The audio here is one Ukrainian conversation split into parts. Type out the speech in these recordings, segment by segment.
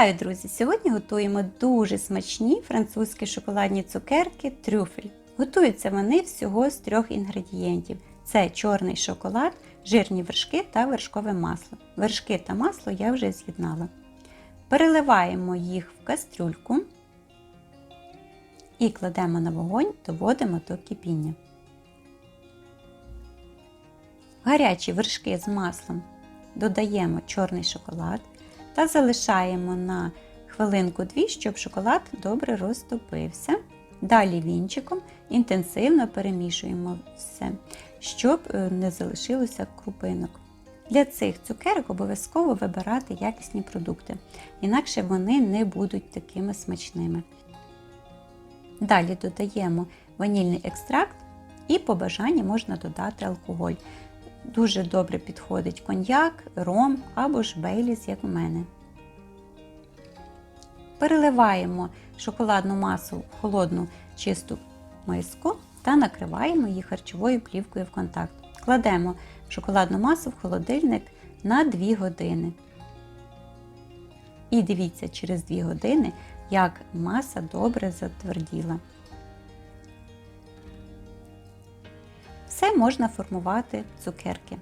Вітаю, друзі! Сьогодні готуємо дуже смачні французькі шоколадні цукерки трюфель. Готуються вони всього з трьох інгредієнтів: це чорний шоколад, жирні вершки та вершкове масло. Вершки та масло я вже з'єднала. Переливаємо їх в кастрюльку і кладемо на вогонь, доводимо до кипіння. Гарячі вершки з маслом додаємо чорний шоколад та залишаємо на хвилинку-дві, щоб шоколад добре розтопився. Далі вінчиком інтенсивно перемішуємо все, щоб е, не залишилося крупинок. Для цих цукерок обов'язково вибирати якісні продукти, інакше вони не будуть такими смачними. Далі додаємо ванільний екстракт і по бажанні можна додати алкоголь. Дуже добре підходить коньяк, ром або ж бейліс, як у мене. Переливаємо шоколадну масу в холодну чисту миску та накриваємо її харчовою плівкою в контакт. Кладемо шоколадну масу в холодильник на 2 години. І дивіться через 2 години, як маса добре затверділа. Все можна формувати цукерки.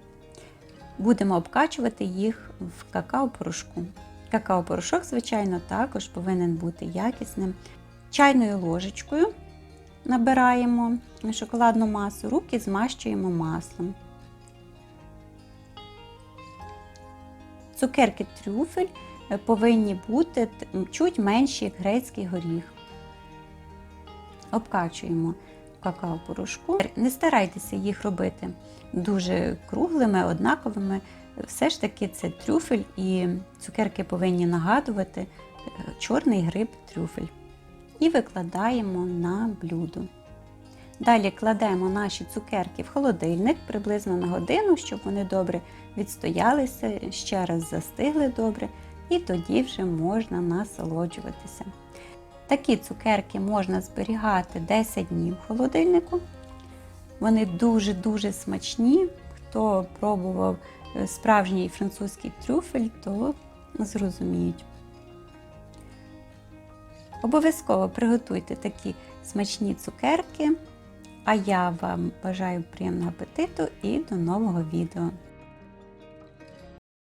Будемо обкачувати їх в какао-порошку. Какао-порошок, звичайно, також повинен бути якісним. Чайною ложечкою набираємо шоколадну масу, руки змащуємо маслом. Цукерки трюфель повинні бути чуть менші, як грецький горіх. Обкачуємо какао-порошку. Не старайтеся їх робити дуже круглими, однаковими. Все ж таки це трюфель і цукерки повинні нагадувати чорний гриб трюфель. І викладаємо на блюдо. Далі кладемо наші цукерки в холодильник приблизно на годину, щоб вони добре відстоялися, ще раз застигли добре, і тоді вже можна насолоджуватися. Такі цукерки можна зберігати 10 днів в холодильнику. Вони дуже-дуже смачні. Хто пробував справжній французький трюфель, то зрозуміють. Обов'язково приготуйте такі смачні цукерки. А я вам бажаю приємного апетиту і до нового відео!